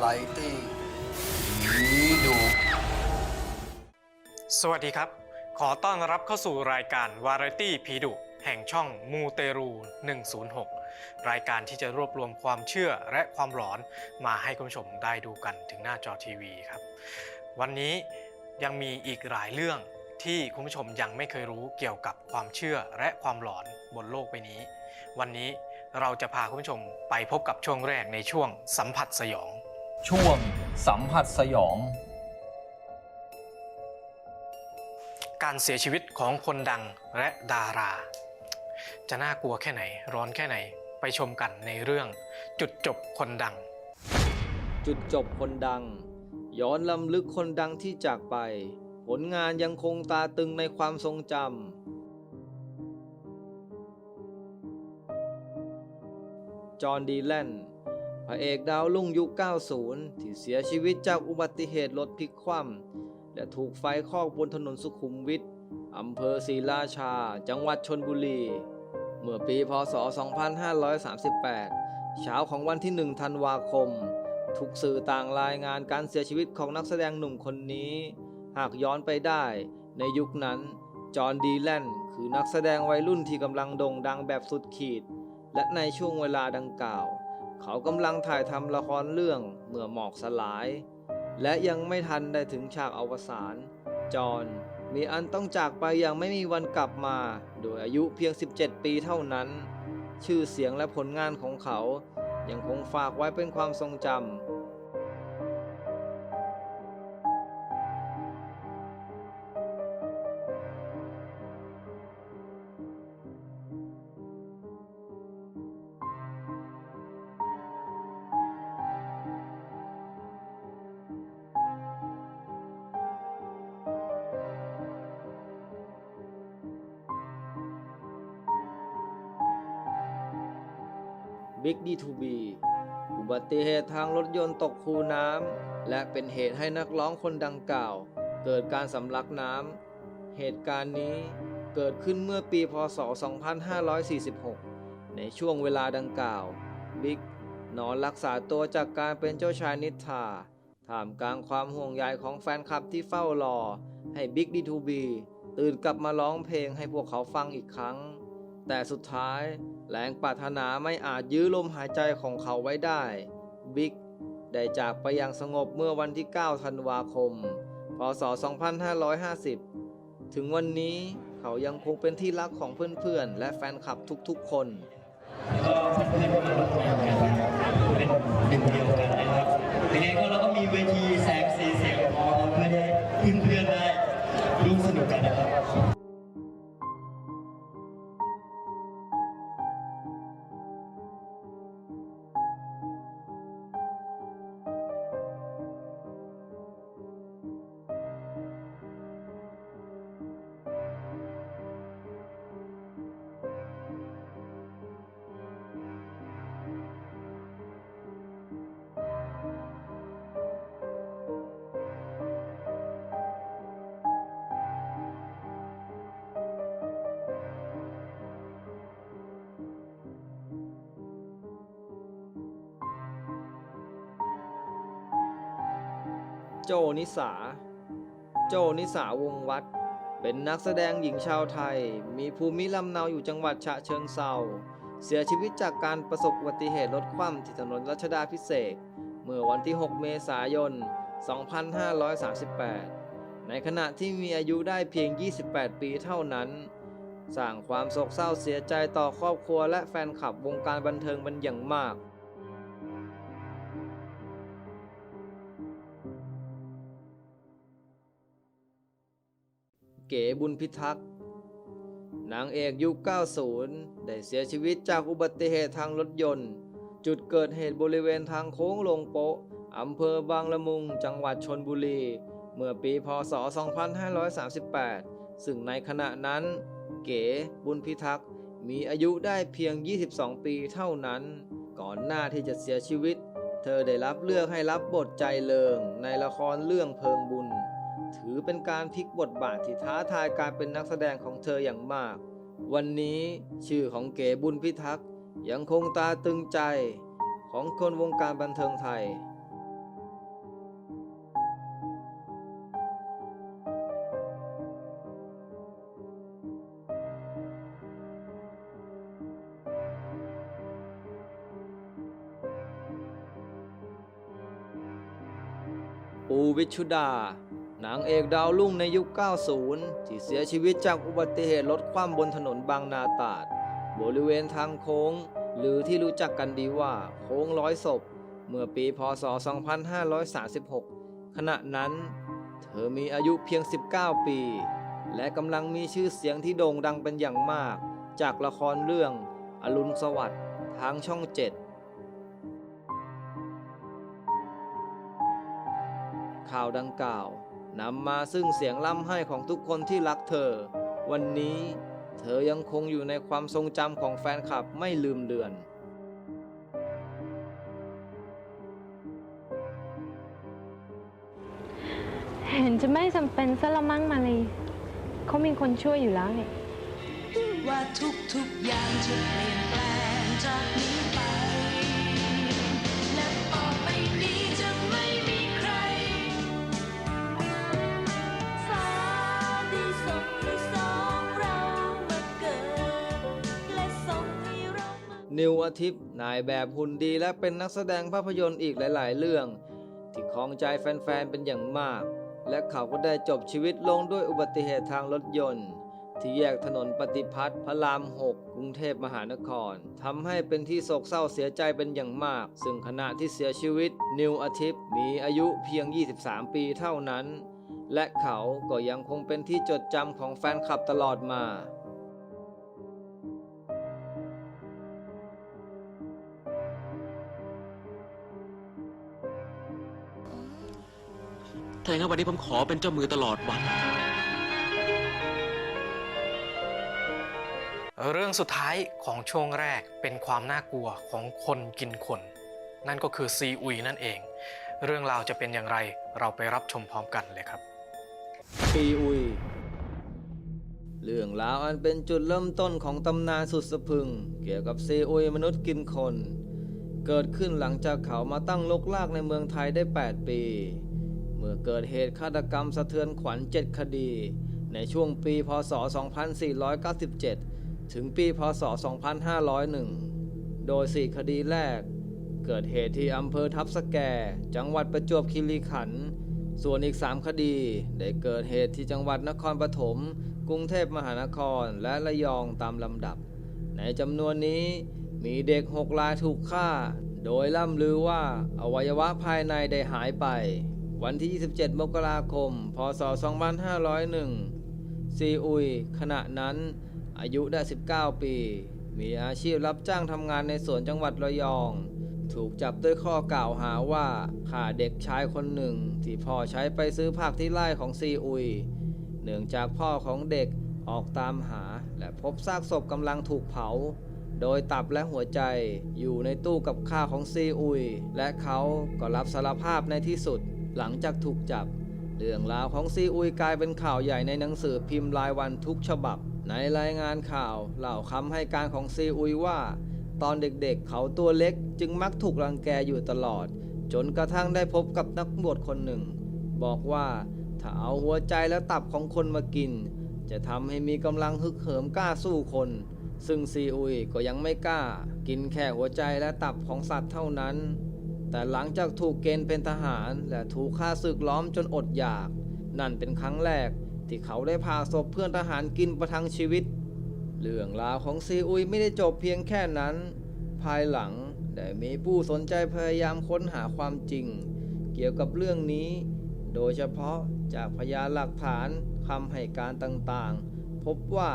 ไลตี้ผีดุสวัสดีครับ ขอต้อนรับเข้าสู่รายการวาไรตี้ผีดุแห่งช่องมูเตรู 106 รายการที่จะรวบรวมความเชื่อและความหลอนมาให้คุณผู้ชมได้ดูกันถึงหน้าจอทีวีครับ วันนี้ยังมีอีกหลายเรื่องที่คุณผู้ชมยังไม่เคยรู้เกี่ยวกับความเชื่อและความหลอนบนโลกใบนี้ วันนี้เราจะพาคุณผู้ชมไปพบกับช่วงแรกในช่วงสัมผัสสยอง ช่วงสัมผัสสยอง การเสียชีวิตของคนดังและดารา จะน่ากลัวแค่ไหน ร้อนแค่ไหนไปชมกันในเรื่องจุดจบคนดัง จุดจบคนดัง ย้อนลำลึกคนดังที่จากไป ผลงานยังคงตาตึงในความทรงจำจอห์นดีแลน พระเอกดาวรุ่งยุค 90 ที่เสียชีวิตจากอุบัติเหตุรถพลิกคว่ำและถูกไฟคอกบนถนนสุขุมวิทอำเภอศรีราชา จังหวัดชนบุรี เมื่อปีพศ 2538 เช้าของวันที่ 1 ธันวาคม ทุกสื่อต่างรายงานการเสียชีวิตของนักแสดงหนุ่มคนนี้ หากย้อนไปได้ ในยุคนั้น จอห์นดีแลนคือนักแสดงวัยรุ่นที่กำลังโด่งดังแบบสุดขีด และในช่วงเวลาดังกล่าว เขากำลังถ่ายทำละครเรื่องเมื่อหมอกสลาย และยังไม่ทันได้ถึงฉากอวสาน จอห์นมีอันต้องจากไปอย่างไม่มีวันกลับมา โดยอายุเพียง 17 ปีเท่านั้น ชื่อเสียงและผลงานของเขา ยังคงฝากไว้เป็นความทรงจำ Big D2B อุบัติเหตุทางรถยนต์ตกคูน้ำ และเป็นเหตุให้นักร้องคนดังกล่าว เกิดการสำลักน้ำ เหตุการณ์นี้เกิดขึ้นเมื่อปีพศ 2546 ในช่วงเวลาดังกล่าว บิ๊กนอนรักษาตัวจากการเป็นเจ้าชายนิทราท่ามกลางความห่วงใยของแฟนคลับที่เฝ้ารอ ให้บิ๊ก D2B ตื่นกลับมาร้องเพลงให้พวกเขาฟังอีกครั้ง แต่สุดท้าย แรงปรารถนาไม่อาจยื้อลมหายใจของเขาไว้ได้ บิ๊กได้จากไปอย่างสงบเมื่อวันที่ 9 ธันวาคม พศ 2550 ถึงวันนี้เขายังคงเป็นที่รักของเพื่อนๆ และแฟนคลับทุกๆคนเพื่อนๆก็มาร่วมงานเป็นเดียว โจนิสา โจนิสาวงวัด เป็นนักแสดงหญิงชาวไทย มีภูมิลำเนาอยู่จังหวัดฉะเชิงเซาเสียชีวิตจากการประสบอุบัติเหตุรถคว่ำที่ถนนรัชดาพิเศษเมื่อวันที่ 6 เมษายน 2538 ในขณะที่มีอายุได้เพียง 28 ปีเท่านั้น สร้างความโศกเศร้าเสียใจต่อครอบครัวและแฟนคลับวงการบันเทิงเป็นอย่างมาก เก๋บุญพิทักษ์นางเอกยุค 90 ได้เสียชีวิตจากอุบัติเหตุทางรถยนต์ จุดเกิดเหตุบริเวณทางโค้งลงโปะอำเภอบางละมุง จังหวัดชนบุรี เมื่อปีพศ 2538 ซึ่งในขณะนั้น เก๋บุญพิทักษ์มีอายุได้เพียง 22 ปีเท่านั้น ก่อนหน้าที่จะเสียชีวิต เธอได้รับเลือกให้รับบทใจเลิงในละครเรื่องเพิงบุญ อเป็นการพลิกบทบาทที่ท้าทายการเป็นนักแสดงของเธออย่างมาก วันนี้ชื่อของเก๋บุญพิทักษ์ยังคงตาตึงใจของคนวงการบันเทิงไทยปูวิชุดา นางเอกดาวรุ่งในยุค 90 ที่เสียชีวิตจากอุบัติเหตุรถคว่ำบนถนนบางนาตราด บริเวณทางโค้ง หรือที่รู้จักกันดีว่าโค้งร้อยศพ เมื่อปีพศ 2536 ขณะนั้น เธอมีอายุเพียง 19 ปี และกำลังมีชื่อเสียงที่โด่งดังเป็นอย่างมาก จากละครเรื่อง อรุณสวัสดิ์ทางช่องเจ็ดข่าวดังกล่าว นำมาซึ่งเสียงล่ำไห้ของทุกคนที่รักเธอ วันนี้เธอยังคงอยู่ในความทรงจำของแฟนคลับไม่ลืมเลือนเห็นจะไม่จำเป็นซะละมั้งมาเลยเขามีคนช่วยอยู่แล้วเนี่ยว่าทุกๆอย่างจะเปลี่ยนแปลงจากนี้ ทิตย์นายแบบหุ่นดีและเป็นนักแสดงภาพยนตร์อีกหลายๆ เรื่อง ที่คล้องใจแฟนๆ เป็นอย่างมาก และเขาก็ได้จบชีวิตลงด้วยอุบัติเหตุทางรถยนต์ ที่แยกถนนปฏิพัฒน์พระราม 6 กรุงเทพมหานครทำให้เป็นที่โศกเศร้าเสียใจเป็นอย่างมาก ซึ่งขณะที่เสียชีวิต นิวอาทิตย์มีอายุเพียง 23 ปีเท่านั้น และเขาก็ยังคงเป็นที่จดจำของแฟนคลับตลอดมา งนั้นวันนี้ผมขอเป็นเจ้ามือตลอดวัน เรื่องสุดท้ายของช่วงแรกเป็นความน่ากลัวของคนกินคน นั่นก็คือซีอุยนั่นเอง เรื่องราวจะเป็นอย่างไรเราไปรับชมพร้อมกันเลยครับ ซีอุย เรื่องราวอันเป็นจุดเริ่มต้นของตำนานสุดสะพรึง เกี่ยวกับซีอุยมนุษย์กินคน เกิดขึ้นหลังจากเขามาตั้งลกลากในเมืองไทยได้ 8 ปี เมื่อเกิดเหตุฆาตกรรมสะเทือนขวัญ 7 คดี ในช่วงปีพศ 2497 ถึงปีพศ 2501 โดย 4 คดีแรก เกิดเหตุที่อำเภอทับสแก จังหวัดประจวบคีรีขันธ์ส่วนอีก 3 คดี ได้เกิดเหตุที่จังหวัดนครปฐม กรุงเทพมหานคร และระยองตามลำดับ ในจำนวนนี้มีเด็ก 6 รายถูกฆ่า โดยล่ำลือว่าอวัยวะภายในได้หายไป วันที่ 27 มกราคม พศ 2501 ซีอุย ขณะนั้น อายุได้ 19 ปี มีอาชีพรับจ้างทำงานในสวนจังหวัดระยอง ถูกจับด้วยข้อกล่าวหาว่าฆ่าเด็กชายคนหนึ่ง ที่พ่อใช้ไปซื้อผักที่ไร่ของซีอุย เนื่องจากพ่อของเด็กออกตามหาและพบซากศพกำลังถูกเผา โดยตับและหัวใจอยู่ในตู้กับข้าวของซีอุย และเขาก็รับสารภาพในที่สุด หลังจากถูกจับ เรื่องราวของซีอุยกลายเป็นข่าวใหญ่ในหนังสือพิมพ์รายวันทุกฉบับ ในรายงานข่าวเล่าคำให้การของซีอุยว่า ตอนเด็กๆเขาตัวเล็กจึงมักถูกรังแกอยู่ตลอด จนกระทั่งได้พบกับนักบวชคนหนึ่ง บอกว่าถ้าเอาหัวใจและตับของคนมากิน จะทำให้มีกำลังฮึกเหิมกล้าสู้คน ซึ่งซีอุยก็ยังไม่กล้า กินแค่หัวใจและตับของสัตว์เท่านั้น แต่หลังจากถูกเกณฑ์เป็นทหารและถูกฆ่าศึกล้อมจนอดอยาก นั่นเป็นครั้งแรกที่เขาได้พาศพเพื่อนทหารกินประทังชีวิต เรื่องราวของซีอุยไม่ได้จบเพียงแค่นั้น ภายหลังได้มีผู้สนใจพยายามค้นหาความจริง เกี่ยวกับเรื่องนี้ โดยเฉพาะจากพยานหลักฐานคำให้การต่างๆ พบว่า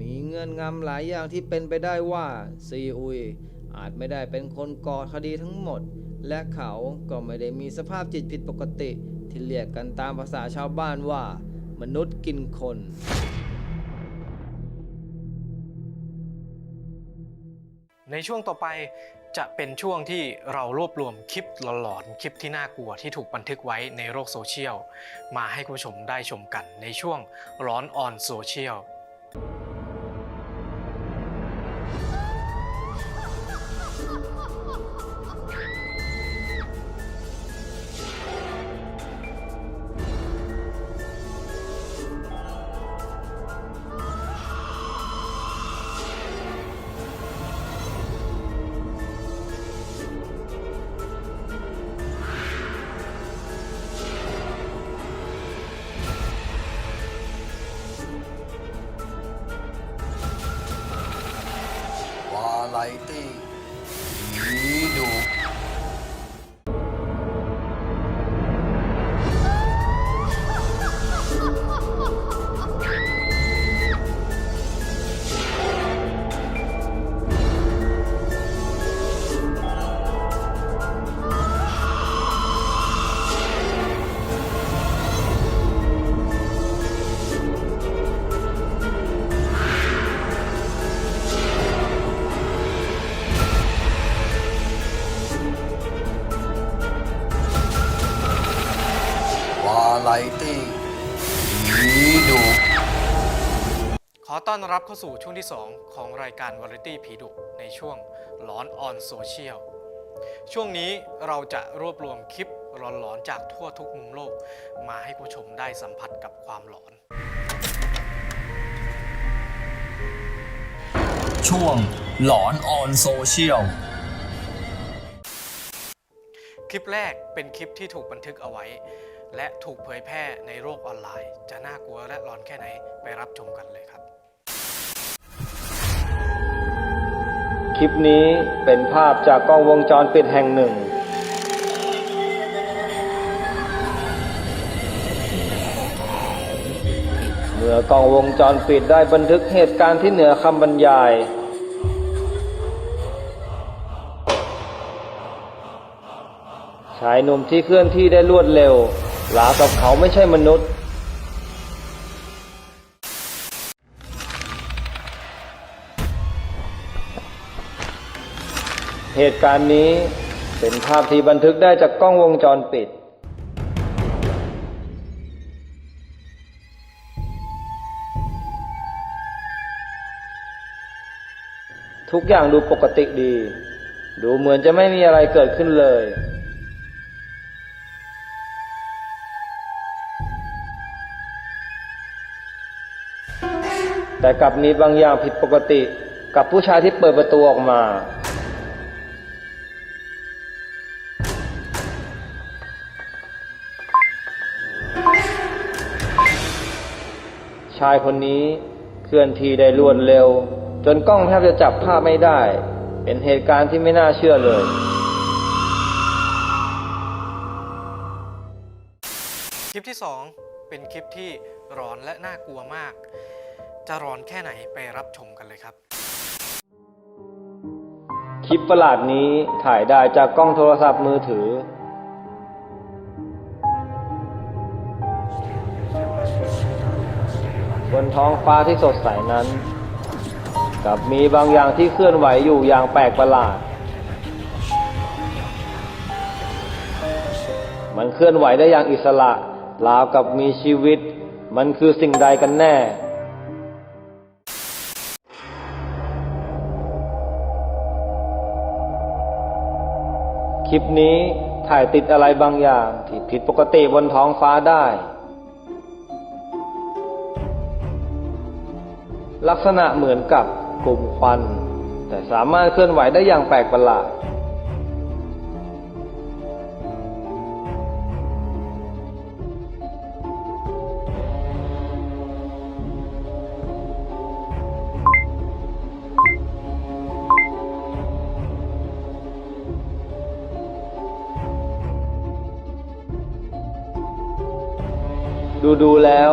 มีเงื่อนงำหลายอย่างที่เป็นไปได้ว่าซีอุยอาจไม่ได้เป็นคนก่อคดีทั้งหมด และเขาก็ไม่ได้มีสภาพจิตผิดปกติ ที่เรียกกันตามภาษาชาวบ้านว่า มนุษย์กินคน ในช่วงต่อไปจะเป็นช่วงที่เรารวบรวมคลิปหลอนๆคลิปที่น่ากลัวที่ถูกบันทึกไว้ในโลกโซเชียล มาให้คุณผู้ชมได้ชมกันในช่วงร้อนออนโซเชียล อต้อนรับเข้าสู่ช่วงที่ 2 ของรายการวาไรตี้ผีดุในช่วงร้อนออนโซเชียลช่วงนี้เราจะรวบรวมคลิปหลอนๆจากทั่วทุกมุมโลก มาให้คุณผู้ชมได้สัมผัสกับความหลอน ช่วงหลอนออนโซเชียลคลิปแรกเป็นคลิปที่ถูกบันทึกเอาไว้ และถูกเผยแพร่ในโลกออนไลน์ จะน่ากลัวและร้อนแค่ไหนไปรับชมกันเลยครับ คลิปนี้เป็นภาพจากกล้องวงจรปิดแห่งหนึ่งเมื่อกล้องวงจรปิดได้บันทึกเหตุการณ์ที่เหนือคำบรรยาย ชายหนุ่มที่เคลื่อนที่ได้รวดเร็วรากับเขาไม่ใช่มนุษย์ เหตุการณ์นี้เป็นภาพที่บันทึกได้จากกล้องวงจรปิด ทุกอย่างดูปกติดี ดูเหมือนจะไม่มีอะไรเกิดขึ้นเลย แต่กลับมีบางอย่างผิดปกติกับผู้ชายที่เปิดประตูออกมา ชายคนนี้เคลื่อนที่ได้รวดเร็ว จนกล้องแทบจะจับภาพไม่ได้ เป็นเหตุการณ์ที่ไม่น่าเชื่อเลย คลิปที่ 2 เป็นคลิปที่ร้อนและน่ากลัวมาก จะร้อนแค่ไหนไปรับชมกันเลยครับ คลิปประหลาดนี้ถ่ายได้จากกล้องโทรศัพท์มือถือ บนท้องฟ้าที่สดใสนั้น กับมีบางอย่างที่เคลื่อนไหวอยู่อย่างแปลกประหลาด มันเคลื่อนไหวได้อย่างอิสระราวกับมีชีวิต มันคือสิ่งใดกันแน่ คลิปนี้ถ่ายติดอะไรบางอย่างที่ผิดปกติบนท้องฟ้าได้ ลักษณะเหมือนกับกลุ่มควัน แต่สามารถเคลื่อนไหวได้อย่างแปลกประหลาด ดูดูแล้ว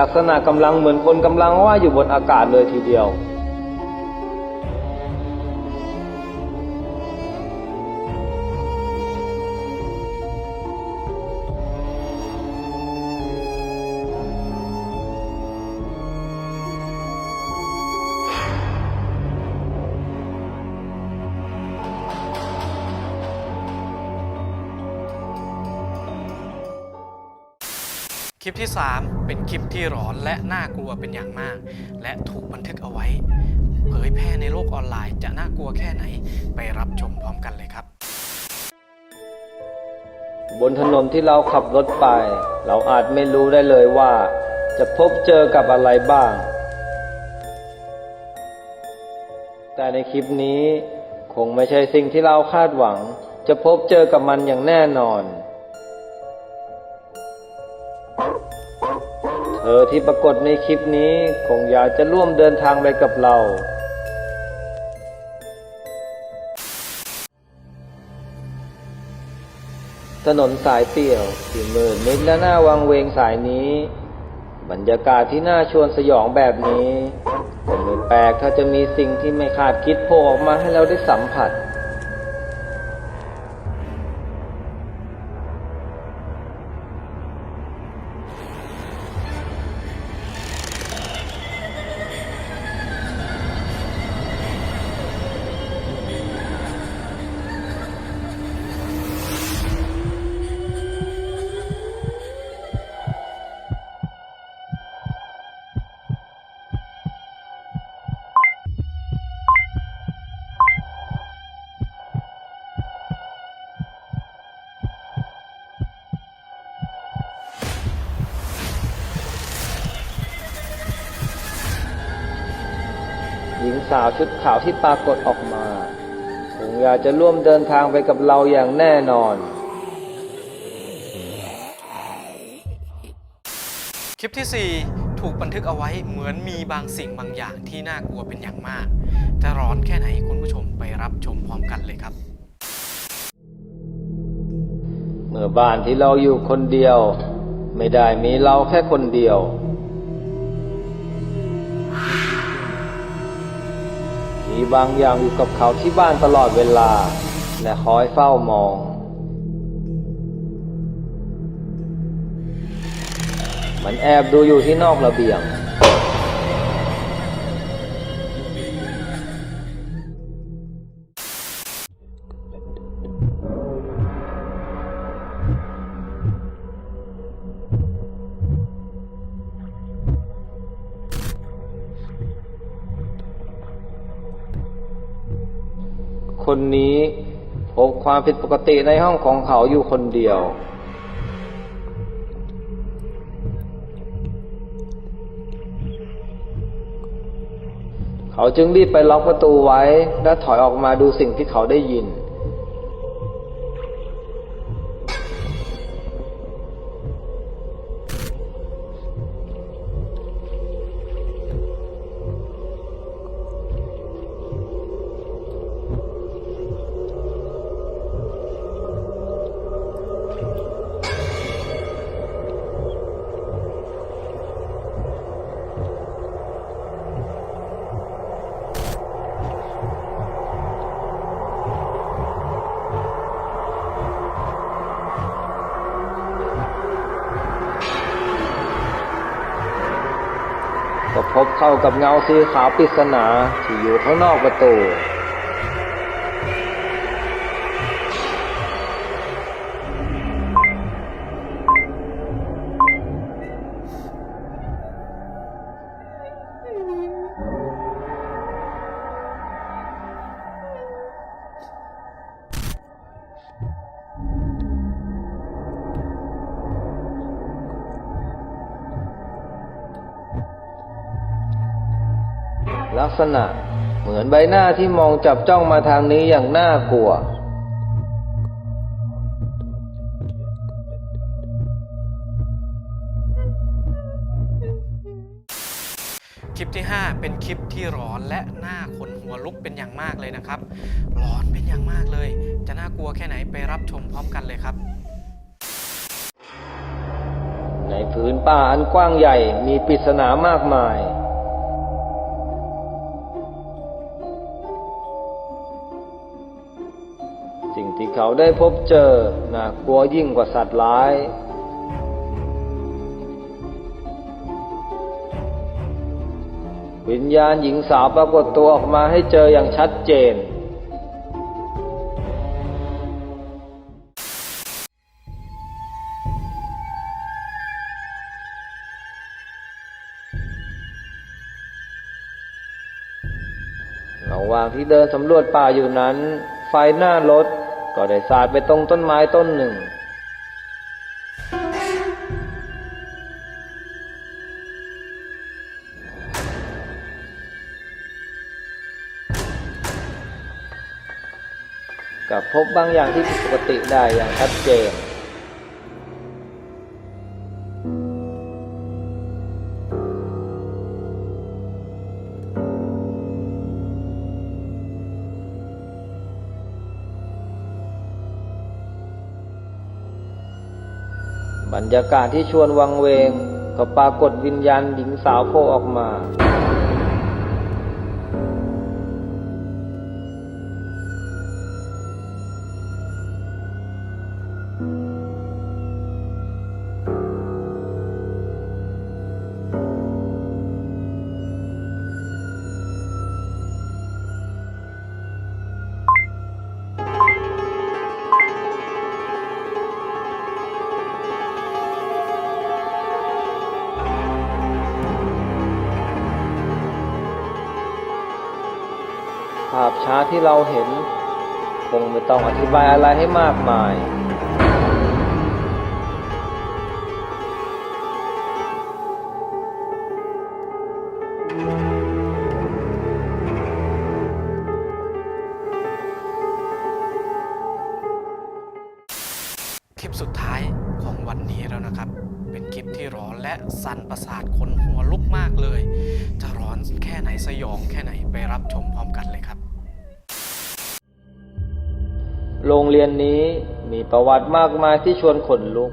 ลักษณะกำลังเหมือนคนกำลังว่ายอยู่บนอากาศเลยทีเดียว คลิปที่ 3 เป็นคลิปที่หลอนและน่ากลัวเป็นอย่างมาก และถูกบันทึกเอาไว้ เผยแพร่ในโลกออนไลน์จะน่ากลัวแค่ไหนไปรับชมพร้อมกันเลยครับ บนถนนที่เราขับรถไป เราอาจไม่รู้ได้เลยว่า จะพบเจอกับอะไรบ้าง แต่ในคลิปนี้ คงไม่ใช่สิ่งที่เราคาดหวัง จะพบเจอกับมันอย่างแน่นอน เธอที่ปรากฏในคลิปนี้คงอยากจะร่วมเดินทางไปกับเรา ถนนสายเปี่ยวที่มืดมิดและหน่าวังเวงสายนี้ บรรยากาศที่น่าชวนสยองแบบนี้ก็ไม่แปลกถ้าจะมีสิ่งที่ไม่คาดคิดโผล่ออกมาให้เราได้สัมผัสาวชุดขาวที่ปรากฏออกมาคงอยากจะร่วมเดินทางไปกับเราอย่างแน่นอน คลิปที่ 4 ถูกบันทึกเอาไว้เหมือนมีบางสิ่งบางอย่างที่น่ากลัวเป็นอย่างมาก จะร้อนแค่ไหนคุณผู้ชมไปรับชมพร้อมกันเลยครับ เมื่อบ้านที่เราอยู่คนเดียว ไม่ได้มีเราแค่คนเดียว มีบางอย่างอยู่กับเขาที่บ้านตลอดเวลา และคอยเฝ้ามอง มันแอบดูอยู่ที่นอกระเบียง คนนี้พบความผิดปกติในห้องของเขาอยู่คนเดียว เขาจึงรีบไปล็อกประตูไว้ และถอยออกมาดูสิ่งที่เขาได้ยิน กับเงาสีขาวปริศนาที่อยู่ข้างนอกประตู ษณะ เหมือนใบหน้าที่มองจับจ้องมาทางนี้อย่างน่ากลัว คลิปที่ 5 เป็นคลิปที่ร้อนและน่าขนหัวลุกเป็นอย่างมากเลยนะครับ ร้อนเป็นอย่างมากเลย จะน่ากลัวแค่ไหนไปรับชมพร้อมกันเลยครับในผืนป่าอันกว้างใหญ่มีปริศนามากมาย เขาได้พบเจอน่ากลัวยิ่งกว่าสัตว์ร้ายวิญญาณหญิงสาวปรากฏตัวออกมาให้เจออย่างชัดเจน ระหว่างที่เดินสำรวจป่าอยู่นั้น ไฟหน้ารถ ก็ได้สาดไปตรงต้นไม้ต้นหนึ่ง กับพบบางอย่างที่ผิดปกติได้อย่างชัดเจน บรรยากาศที่ชวนวังเวง ก็ปรากฏวิญญาณหญิงสาวโผล่ออกมา ช้าที่เราเห็น คงไม่ต้องอธิบายอะไรให้มากมาย คลิปสุดท้ายของวันนี้แล้วนะครับ เป็นคลิปที่ร้อนและสั่นประสาทคนหัวลุกมากเลย จะร้อนแค่ไหนสยองแค่ไหนไปรับชมพร้อมกันเลยครับ โรงเรียนนี้มีประวัติมากมายที่ชวนขนลุก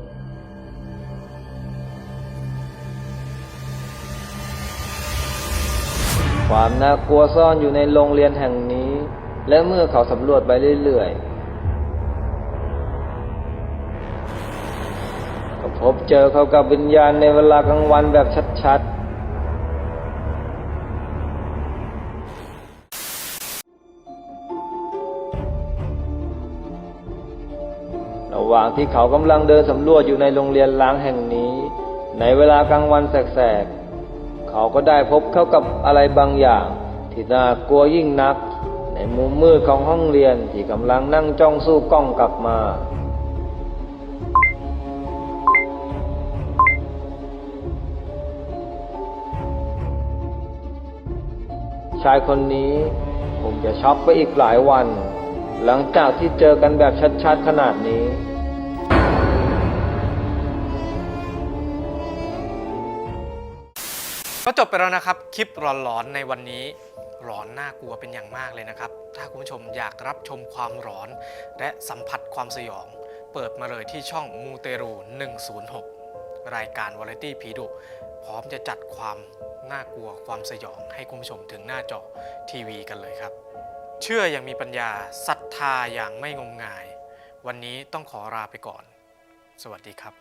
ความน่ากลัวซ่อนอยู่ในโรงเรียนแห่งนี้ และเมื่อเขาสำรวจไปเรื่อยๆก็พบเจอเขากับวิญญาณในเวลากลางวันแบบชัดๆ ว่างที่เขากำลังเดินสำรวจอยู่ในโรงเรียนล้างแห่งนี้ ในเวลากลางวันแสกๆ เขาก็ได้พบเข้ากับอะไรบางอย่าง ที่น่ากลัวยิ่งนัก ในมุมมืดของห้องเรียนที่กำลังนั่งจ้องสู้กล้องกลับมาชายคนนี้คงจะช็อกไปอีกหลายวัน หลังจากที่เจอกันแบบชัดๆขนาดนี้ ก็จบไปแล้วนะครับ คลิปหลอนๆในวันนี้หลอนน่ากลัวเป็นอย่างมากเลยนะครับ ถ้าคุณผู้ชมอยากรับชมความหลอน และสัมผัสความสยอง เปิดมาเลยที่ช่องมูเตรู 106 รายการวาไรตี้ผีดุพร้อมจะจัดความน่ากลัวความสยอง ให้คุณผู้ชมถึงหน้าจอทีวีกันเลยครับ เชื่ออย่างมีปัญญาศรัทธาอย่างไม่งมงาย วันนี้ต้องขอลาไปก่อน สวัสดีครับ